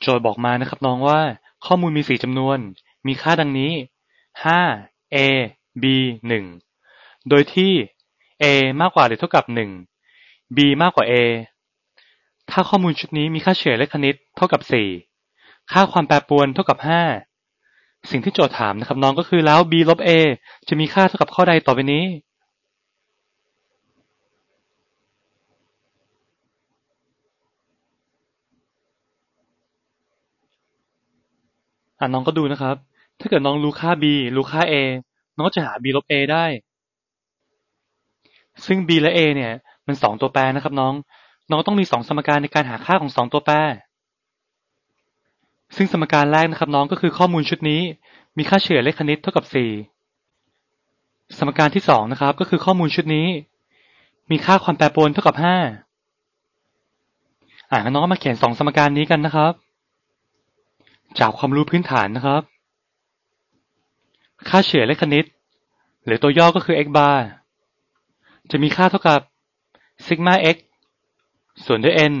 โจทย์บอกมานะครับน้องว่า ข้อมูลมีสี่จำนวน มีค่าดังนี้ห้า a b หนึ่ง โดยที่ a มากกว่าหรือเท่ากับหนึ่ง b มากกว่า a ถ้าข้อมูลชุดนี้มีค่าเฉลี่ยเลขคณิตเท่ากับสี่ค่าความแปรปรวนเท่ากับห้าสิ่งที่โจทย์ถามนะครับน้องก็คือแล้ว b ลบ a จะมีค่าเท่ากับข้อใดต่อไปนี้ อะน้องก็ดูนะครับ ถ้าเกิดน้องรู้ค่า b รู้ค่า a น้องก็จะหา b ลบ a ได้ ซึ่ง b และ a เนี่ย มันสองตัวแปรนะครับ น้อง น้องต้องมีสองสมการในการหาค่าของสองตัวแปร ซึ่งสมการแรกนะครับ น้องก็คือข้อมูลชุดนี้ มีค่าเฉลี่ยเลขคณิตเท่ากับสี่สมการที่สองนะครับ ก็คือข้อมูลชุดนี้ มีค่าความแปรปรวนเท่ากับห้าอ่านน้องมาเขียนสองสมการนี้กันนะครับ จากความรู้พื้นฐานนะครับ ค่าเฉลี่ยเลขคณิต หรือตัวย่อก็คือ x bar จะมีค่าเท่ากับซิกมา x ส่วนด้วย n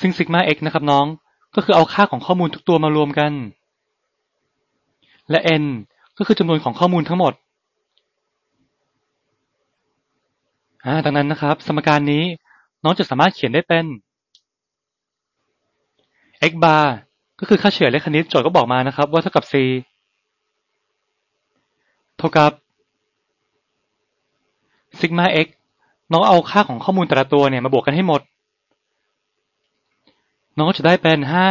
ซึ่งซิกมา x นะครับน้อง ก็คือเอาค่าของข้อมูลทุกตัวมารวมกัน และ n ก็คือจำนวนของข้อมูลทั้งหมดดังนั้นนะครับ สมการนี้น้องจะสามารถเขียนได้เป็น x bar ก็คือค่าเฉลี่ยเลขคณิตโจทย์ก็บอกมานะครับว่าเท่ากับ c เท่ากับซิกมา x น้องเอาค่าของข้อมูลแต่ละตัวเนี่ยมาบวกกันให้หมด น้องจะได้เป็นห้า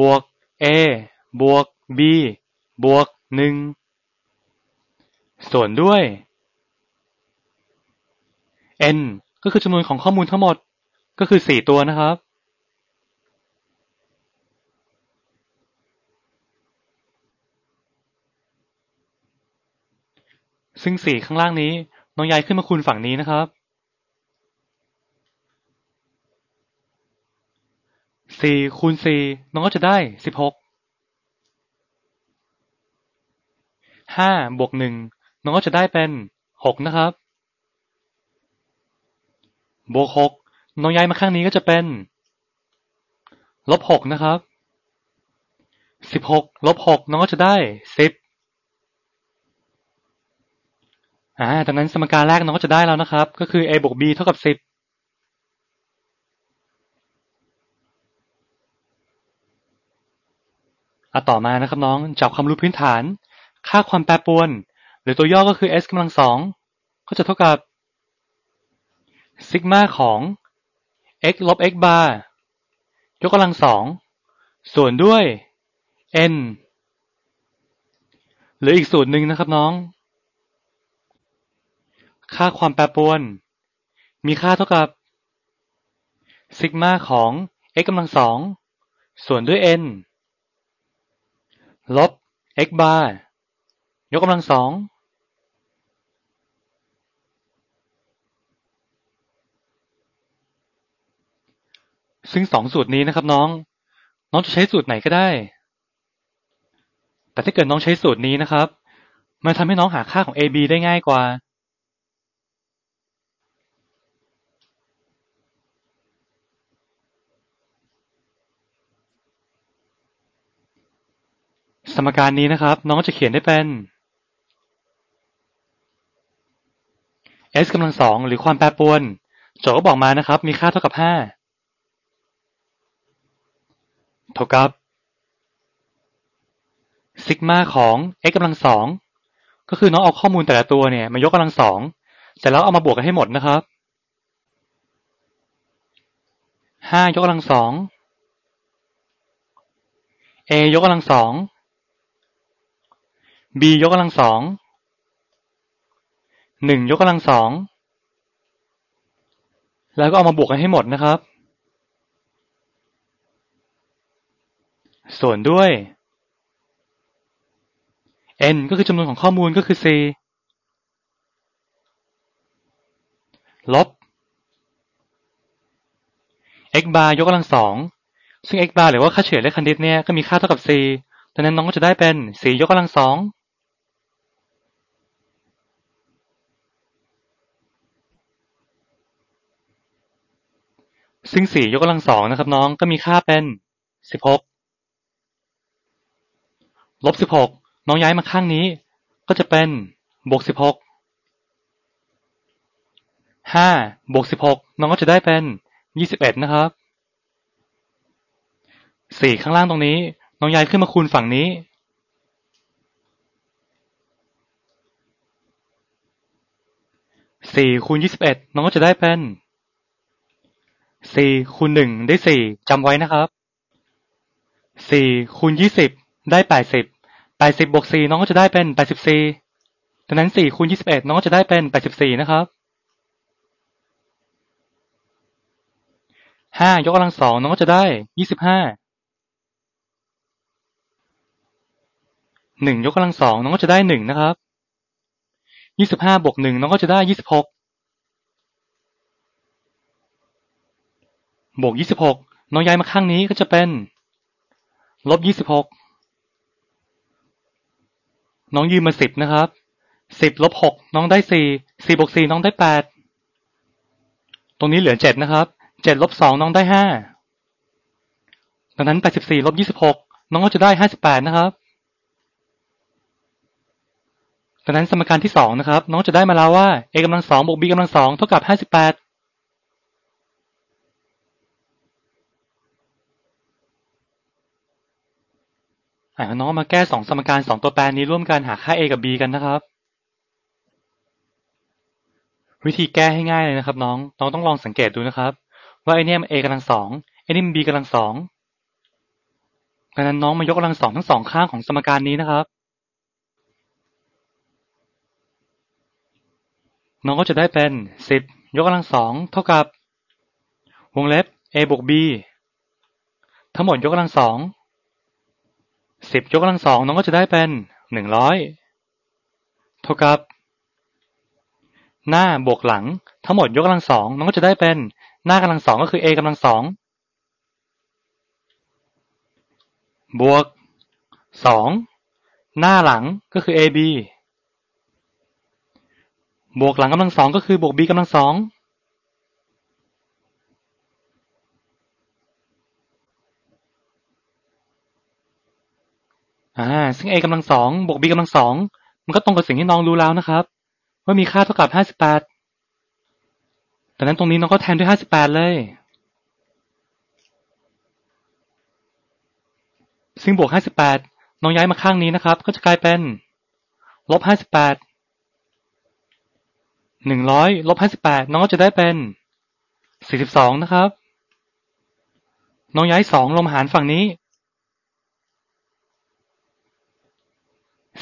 บวก a บวก b บวกหนึ่งส่วนด้วย n ก็คือจำนวนของข้อมูลทั้งหมดก็คือสี่ตัวนะครับ ซึ่งสี่ข้างล่างนี้ น้องย้ายขึ้นมาคูณฝั่งนี้นะครับสี่คูณสี่น้องก็จะได้สิบหกห้าบวกหนึ่งน้องก็จะได้เป็นหกนะครับ บวกหกน้องย้ายมาข้างนี้ก็จะเป็น ลบหกนะครับสิบหกลบหกน้องก็จะได้สิบ อ่าดังนั้นสมการแรกน้องก็จะได้แล้วนะครับ ก็คือ a บวก b เท่ากับสิบอะต่อมานะครับน้องจากความรู้พื้นฐาน ค่าความแปรปรวน หรือตัวย่อก็คือ s กำลังสองก็จะเท่ากับซิกมาของ x ลบ x bar ยกกำลังสองส่วนด้วย n หรืออีกสูตรหนึ่งนะครับน้อง ค่าความแปรปรวน มีค่าเท่ากับซิกมาของ x กำลังสองส่วนด้วย n ลบ x bar ยกกำลังสองซึ่งสองสูตรนี้นะครับน้อง น้องจะใช้สูตรไหนก็ได้ แต่ถ้าเกิดน้องใช้สูตรนี้นะครับ มันทำให้น้องหาค่าของ ab ได้ง่ายกว่า สมการนี้นะครับ น้องจะเขียนได้เป็น s กำลังสองหรือความแปรปรวน โจทย์ก็บอกมานะครับ มีค่าเท่ากับห้าเท่ากับซิกมาของ x กำลังสองก็คือน้องเอาข้อมูลแต่ละตัวเนี่ยมายกกำลังสองเสร็จแล้วเอามาบวกกันให้หมดนะครับห้ายกกำลังสอง a ยกกำลังสอง b ยกกำลังสองหนึ่งยกกำลังสองแล้วก็เอามาบวกกันให้หมดนะครับ ส่วนด้วย n ก็คือจำนวนของข้อมูลก็คือ c ลบ x bar ยกกำลังสองซึ่ง x bar หรือว่าค่าเฉลี่ยเลขคณิตเนี่ยก็มีค่าเท่ากับ c ดังนั้นน้องก็จะได้เป็น c ยกกำลังสอง ซึ่งสี่ยกกำลังสองนะครับน้องก็มีค่าเป็นสิบหกลบสิบหกน้องย้ายมาข้างนี้ ก็จะเป็นบวกสิบหกห้าบวกสิบหกน้องก็จะได้เป็นยี่สิบเอ็ดนะครับสี่ข้างล่างตรงนี้ น้องย้ายขึ้นมาคูณฝั่งนี้สี่คูณยี่สิบเอ็ดน้องก็จะได้เป็น สี่คูณหนึ่งได้สี่จำไว้นะครับสี่คูณยี่สิบได้แปดสิบแปดสิบบวกสี่น้องก็จะได้เป็นแปดสิบสี่ดังนั้นสี่คูณยี่สิบเอ็ดน้องก็จะได้เป็นแปดสิบสี่นะครับห้ายกกำลังสองน้องก็จะได้ยี่สิบห้าหนึ่งยกกำลังสองน้องก็จะได้หนึ่งนะครับยี่สิบห้าบวกหนึ่งน้องก็จะได้ยี่สิบหก บวกยี่สิบหกน้องย้ายมาข้างนี้ก็จะเป็นลบยี่สิบหกน้องยืมมาสิบนะครับสิบลบหกน้องได้สี่สี่บวกสี่น้องได้แปดตรงนี้เหลือเจ็ดนะครับเจ็ดลบสองน้องได้ห้าดังนั้นแปดสิบสี่ลบยี่สิบหกน้องก็จะได้ห้าสิบแปดนะครับดังนั้นสมการที่สองนะครับ น้องจะได้มาแล้วว่า a กำลังสองบวก b กำลังสองเท่ากับห้าสิบแปด อ่าน้องมาแก้สองสมการสองตัวแปรนี้ร่วมกันหาค่า a กับ b กันนะครับ วิธีแก้ให้ง่ายเลยนะครับ น้อง น้องต้องลองสังเกตดูนะครับ ว่าไอเนี่ยมัน a กำลังสองไอนี่มัน b กำลังสองดังนั้นน้องมายกกำลังสองทั้งสองข้างของสมการนี้นะครับ น้องก็จะได้เป็นสิบยกกำลังสองเท่ากับ วงเล็บ a บวก b ทั้งหมดยกกำลังสอง สิบยกกำลังสองน้องก็จะได้เป็นหนึ่งร้อยเท่ากับ หน้าบวกหลังทั้งหมดยกกำลังสองน้องก็จะได้เป็น หน้ากำลังสองก็คือ a กำลังสองบวกสองหน้าหลังก็คือ ab บวกหลังกำลังสองก็คือบวก b กำลังสอง อ่า ซึ่ง a กำลังสองบวก b กำลังสองมันก็ตรงกับสิ่งที่น้องรู้แล้วนะครับ ว่ามีค่าเท่ากับห้าสิบแปดดังนั้นตรงนี้น้องก็แทนด้วยห้าสิบแปดเลย ซึ่งบวกห้าสิบแปดน้องย้ายมาข้างนี้นะครับ ก็จะกลายเป็นลบห้าสิบแปดหนึ่งร้อยลบห้าสิบแปดน้องก็จะได้เป็นสี่สิบสองนะครับ น้องย้ายสองลงมหารฝั่งนี้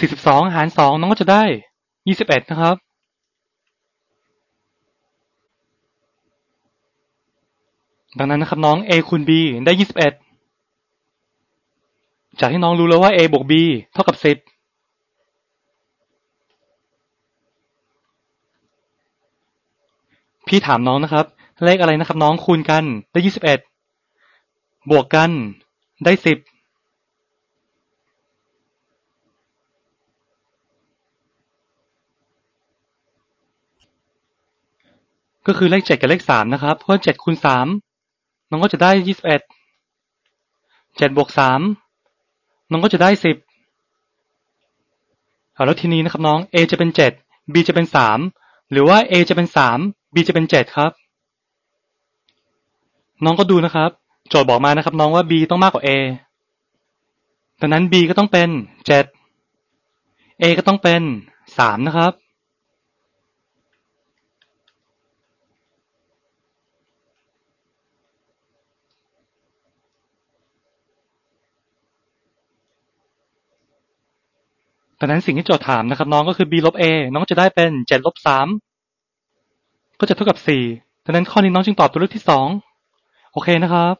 สี่สิบสองหารสองน้องก็จะได้ยี่สิบเอ็ดนะครับ ดังนั้นนะครับน้อง a คูณ b ได้ยี่สิบเอ็ดจากที่น้องรู้แล้วว่า a บวก b เท่ากับสิบพี่ถามน้องนะครับ เลขอะไรนะครับ น้องคูณกันได้ยี่สิบเอ็ดบวกกันได้สิบ ก็คือเลขเจ็ดกับเลขสามนะครับ เพราะเจ็ดคูณสามน้องก็จะได้ยี่สิบเอ็ดเจ็ดบวกสามน้องก็จะได้สิบเอาแล้วทีนี้นะครับน้อง a จะเป็นเจ็ด b จะเป็นสามหรือว่า a จะเป็นสาม b จะเป็นเจ็ดครับ น้องก็ดูนะครับ โจทย์บอกมานะครับ น้องว่า b ต้องมากกว่า a ดังนั้น b ก็ต้องเป็นเจ็ด a ก็ต้องเป็นสามนะครับ ดังนั้นสิ่งที่โจทย์ถามนะครับ น้องก็คือ b ลบ a น้องจะได้เป็นเจ็ดลบสามก็จะเท่ากับสี่ดังนั้นข้อนี้น้องจึงตอบตัวเลือกที่สองโอเคนะครับ